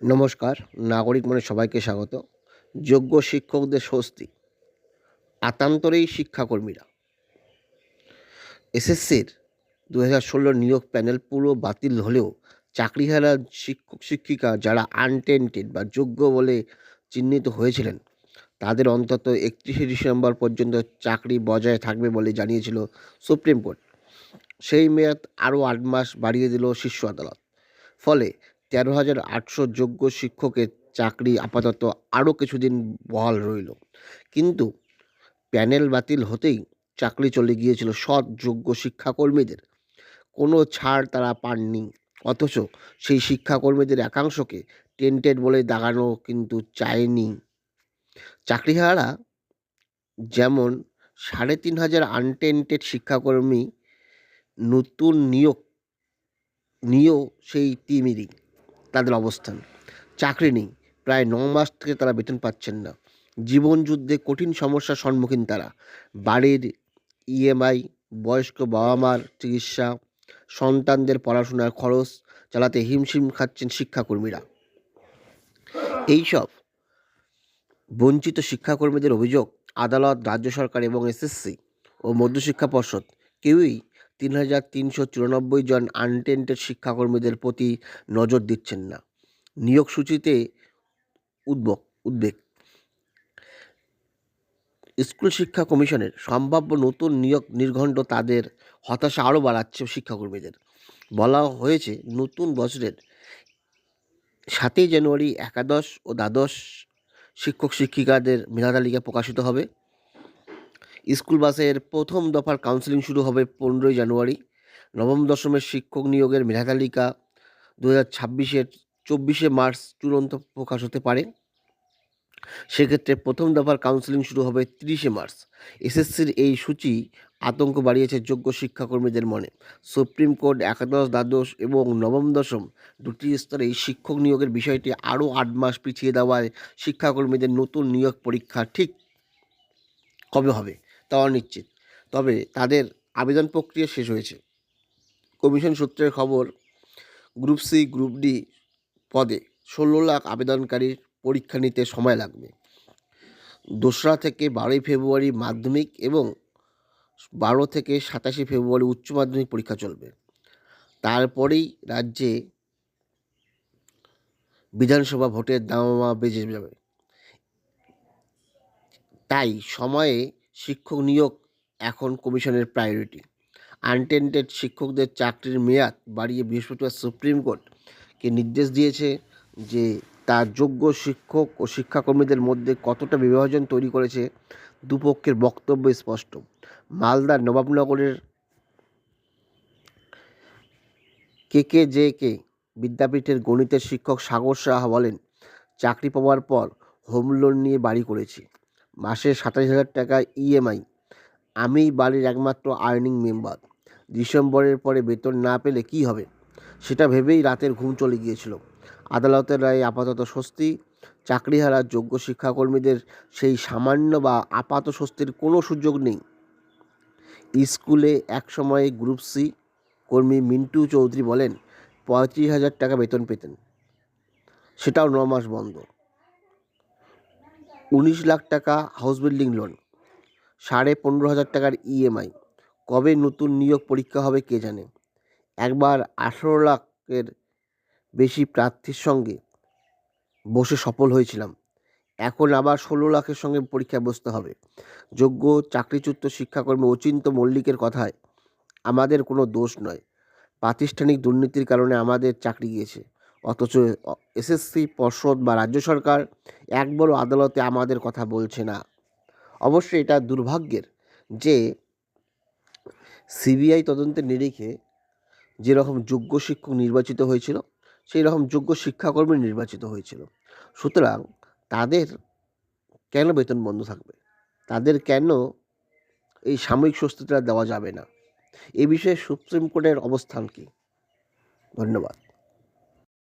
নমস্কার, নাগরিক মনে সবাইকে স্বাগত। যোগ্য শিক্ষকদের স্বস্তি, আতান্তরেই শিক্ষাকর্মীরা। এসএসসির দু হাজার ষোলো নিয়োগ প্যানেল পুরো বাতিল হলেও চাকরিহারা শিক্ষক, শিক্ষিকা যারা আনটেন্টেড বা যোগ্য বলে চিহ্নিত হয়েছিলেন, তাদের অন্তত একত্রিশে ডিসেম্বর পর্যন্ত চাকরি বজায় থাকবে বলে জানিয়েছিল সুপ্রিম কোর্ট। সেই মেয়াদ আরও আট মাস বাড়িয়ে দিল শীর্ষ আদালত। ফলে তেরো হাজার আটশো যোগ্য শিক্ষকের চাকরি আপাতত আরও কিছুদিন বহাল রইল। কিন্তু প্যানেল বাতিল হতেই চাকরি চলে গিয়েছিল সৎ যোগ্য শিক্ষাকর্মীদের। কোনো ছাড় তারা পাননি, অথচ সেই শিক্ষাকর্মীদের একাংশকে টেন্টেড বলে দাগানো কিন্তু চায়নি। চাকরিহারা যেমন সাড়ে তিন হাজার আনটেন্টেড শিক্ষাকর্মী, নতুন নিয়োগ নিয়েও সেই তিমিরই। তাদের অবস্থান। চাকরি নেই। প্রায় ন মাস থেকে তারা বেতন পাচ্ছেন না। জীবন যুদ্ধে কঠিন সমস্যার সম্মুখীন তারা। বাড়ির ইএমআই বয়স্ক বাবা মার চিকিৎসা, সন্তানদের পড়াশোনার খরচ, চালাতে হিমশিম খাচ্ছেন শিক্ষাকর্মীরা। এইসব বঞ্চিত শিক্ষাকর্মীদের অভিযোগ আদালত, রাজ্য সরকার এবং এসএসসি ও মধ্যশিক্ষা পর্ষদ কেউই তিন হাজার তিনশো চুরানব্বই জন আনটেন্টেড শিক্ষাকর্মীদের প্রতি নজর দিচ্ছেন না। নিয়োগ সূচিতে উদ্বেগ উদ্বেগ। স্কুল শিক্ষা কমিশনের সম্ভাব্য নতুন নিয়োগ নির্ঘণ্ট তাদের হতাশা আরও বাড়াচ্ছে শিক্ষাকর্মীদের। বলা হয়েছে, নতুন বছরের সাতই জানুয়ারি একাদশ ও দ্বাদশ শিক্ষক শিক্ষিকাদের মেধা তালিকা প্রকাশিত হবে। স্কুল বাসের প্রথম দফার কাউন্সেলিং শুরু হবে পনেরোই জানুয়ারি। নবম, দশমের শিক্ষক নিয়োগের মেধা তালিকা দু হাজার ছাব্বিশের চব্বিশে মার্চ চূড়ান্ত প্রকাশ হতে পারে। সেক্ষেত্রে প্রথম দফার কাউন্সেলিং শুরু হবে তিরিশে মার্চ। এসএসসির এই সূচি আতঙ্ক বাড়িয়েছে যোগ্য শিক্ষাকর্মীদের মনে। সুপ্রিম কোর্ট, একাদশ, দ্বাদশ এবং নবম, দশম দুটি স্তরে শিক্ষক নিয়োগের বিষয়টি আরও আট মাস পিছিয়ে দেওয়ায় শিক্ষাকর্মীদের নতুন নিয়োগ পরীক্ষা ঠিক কবে হবে? তা অনিশ্চিত তবে তাদের আবেদন প্রক্রিয়া শেষ হয়েছে। কমিশন সূত্রের খবর, গ্রুপ সি, গ্রুপ ডি পদে ষোলো লাখ আবেদনকারীর পরীক্ষা নিতে সময় লাগবে। দোসরা থেকে বারোই ফেব্রুয়ারি মাধ্যমিক এবং বারো থেকে সাতাশে ফেব্রুয়ারি উচ্চ মাধ্যমিক পরীক্ষা চলবে। তারপরেই রাজ্যে বিধানসভা ভোটের দামামা বেজে যাবে। তাই সময়ে শিক্ষক নিয়োগ এখন কমিশনের প্রায়োরিটি আনটেন্টেড শিক্ষকদের চাকরির মেয়াদ বাড়িয়ে বৃহস্পতিবার সুপ্রিম কোর্টকে নির্দেশ দিয়েছে যে তার যোগ্য শিক্ষক ও শিক্ষাকর্মীদের মধ্যে কতটা বিভাজন তৈরি করেছে দুপক্ষের বক্তব্য স্পষ্ট। মালদার নবাবনগরের কে কে জে কে বিদ্যাপীঠের গণিতের শিক্ষক সাগর সাহা বলেন, চাকরি পাওয়ার পর হোম লোন নিয়ে বাড়ি করেছি। মাসে সাতাশ হাজার টাকা ইএমআই আমি বাড়ির একমাত্র আর্নিং মেম্বার ডিসেম্বরের পরে বেতন না পেলে কি হবে? সেটা ভেবেই রাতের ঘুম চলে গিয়েছিল। আদালতের রায়ে আপাতত স্বস্তি। চাকরি চাকরিহারা যোগ্য শিক্ষাকর্মীদের সেই সামান্য বা আপাত স্বস্তির কোনো সুযোগ নেই। স্কুলে একসময় গ্রুপ সি কর্মী মিন্টু চৌধুরী বলেন, পঁয়ত্রিশ হাজার টাকা বেতন পেতেন। সেটাও ন মাস বন্ধ। উনিশ লাখ টাকা হাউস বিল্ডিং লোন সাড়ে পনেরো হাজার টাকার ইএমআই কবে নতুন নিয়োগ পরীক্ষা হবে কে জানে? একবার আঠেরো লাখের বেশি প্রার্থীর সঙ্গে বসে সফল হয়েছিলাম। এখন আবার ষোলো লাখের সঙ্গে পরীক্ষায় বসতে হবে। যোগ্য চাকরিচ্যুত শিক্ষাকর্মী অচিন্ত মল্লিকের কথায়, আমাদের কোনো দোষ নয়। প্রাতিষ্ঠানিক দুর্নীতির কারণে আমাদের চাকরি গিয়েছে। অথচ এসএসসি পর্ষদ বা রাজ্য সরকার একবারও আদালতে আমাদের কথা বলছে না। অবশ্যই এটা দুর্ভাগ্যের যে সিবিআই তদন্তের নিরিখে যেরকম যোগ্য শিক্ষক নির্বাচিত হয়েছিল সেই রকম যোগ্য শিক্ষাকর্মী নির্বাচিত হয়েছিল। সুতরাং তাদের কেন বেতন বন্ধ থাকবে? তাদের কেন এই সাময়িক স্বস্তিটা দেওয়া যাবে না? এ বিষয়ে সুপ্রিম কোর্টের অবস্থান কী? ধন্যবাদ।